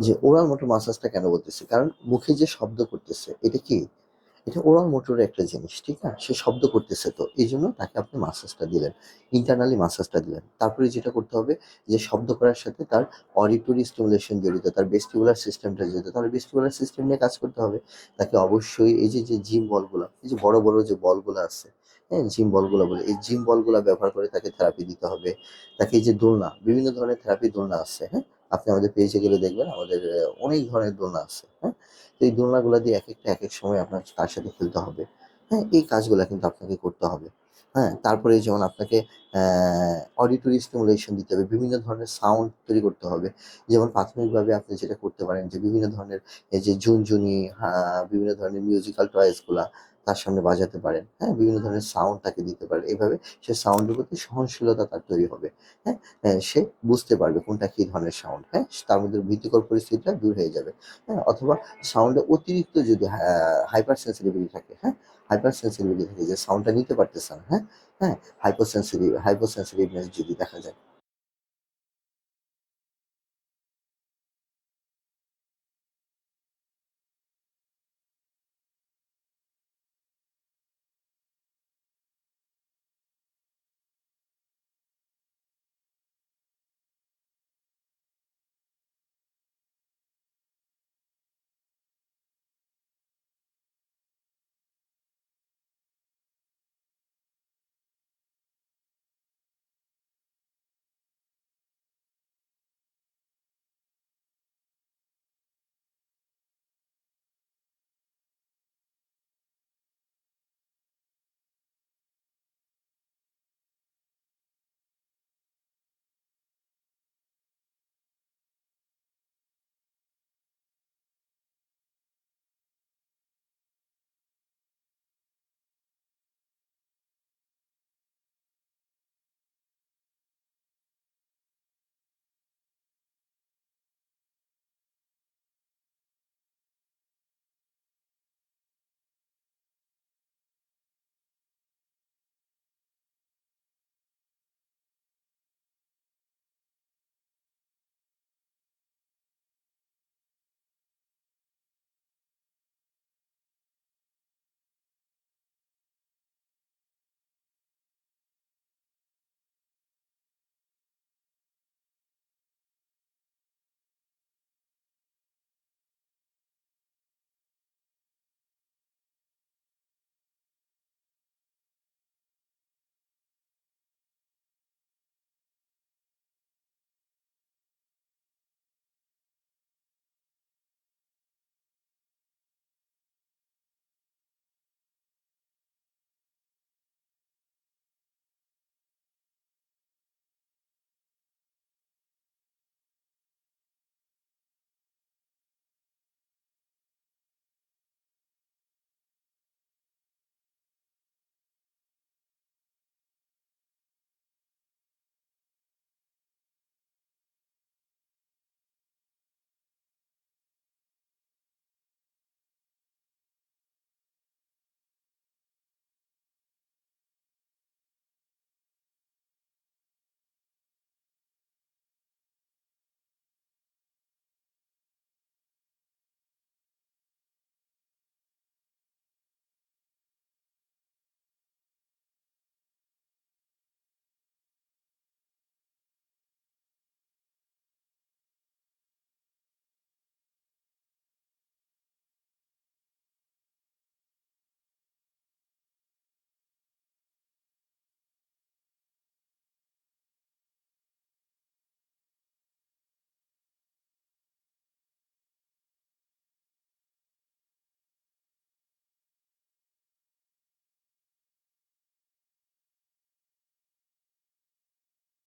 যে oral motor মাসাজটা কেন বলতেছে? কারণ মুখে যে শব্দ করতেছে, এটা কি? এটা ওরাল মোটরের একটা জিনিস, ঠিক না? সে শব্দ করতেছে তো, এই জন্য তাকে আপনি মাসাজটা দিলেন ইন্টারনালি মাসাজটা দিলেন। তারপরে যেটা করতে হবে, যে শব্দ করার সাথে তার অডিটরি স্টিমুলেশন জড়িত, তার বেস্টিবুলার সিস্টেমটা জড়িত, তাহলে বেস্টিবুলার সিস্টেম নিয়ে কাজ করতে হবে। তাকে অবশ্যই এই যে যে জিম বলগুলো, এই যে বড় বড় যে বলগুলো আছে হ্যাঁ জিম বলগুলো বলে, এই জিম বলগুলো ব্যবহার করে তাকে থেরাপি দিতে হবে। তাকে এই যে দোলনা, বিভিন্ন ধরনের থেরাপি দোলনা আছে হ্যাঁ? আপনি আমাদের পেজে গেলে দেখবেন আমাদের অনেক ধরনের দোলনা আছে হ্যাঁ? তো এই দোলনাগুলো দিয়ে এক একটা, এক এক সময় আপনার তার সাথে খেলতে হবে হ্যাঁ? এই কাজগুলো কিন্তু আপনাকে করতে হবে হ্যাঁ? তারপরে যেমন আপনাকে অডিটরি স্টিমুলেশন দিতে হবে, বিভিন্ন ধরনের সাউন্ড তৈরি করতে হবে, যেমন প্রাথমিকভাবে আপনি যেটা করতে পারেন যে বিভিন্ন ধরনের এই যে ঝুনঝুনি বিভিন্ন ধরনের মিউজিক্যাল টয়েসগুলা তার সামনে বাজাতে পারেন হ্যাঁ? বিভিন্ন ধরনের সাউন্ড তাকে দিতে পারেন এভাবে সে সাউন্ডের প্রতি সহনশীলতা তার তৈরি হবে হ্যাঁ? হ্যাঁ, সে বুঝতে পারবে কোনটা কি ধরনের সাউন্ড হ্যাঁ? তার মধ্যে ভীতিকর পরিস্থিতিটা দূর হয়ে যাবে হ্যাঁ? অথবা সাউন্ডে অতিরিক্ত যদি হাইপার সেন্সিটিভিটি থাকে হ্যাঁ? হাইপার সেন্সিটিভিটি থাকে যে সাউন্ডটা নিতে পারতেছে না হ্যাঁ? হ্যাঁ হাইপোসেন্সিটিভ হাইপোসেন্সিটিভনেস যদি দেখা যায়।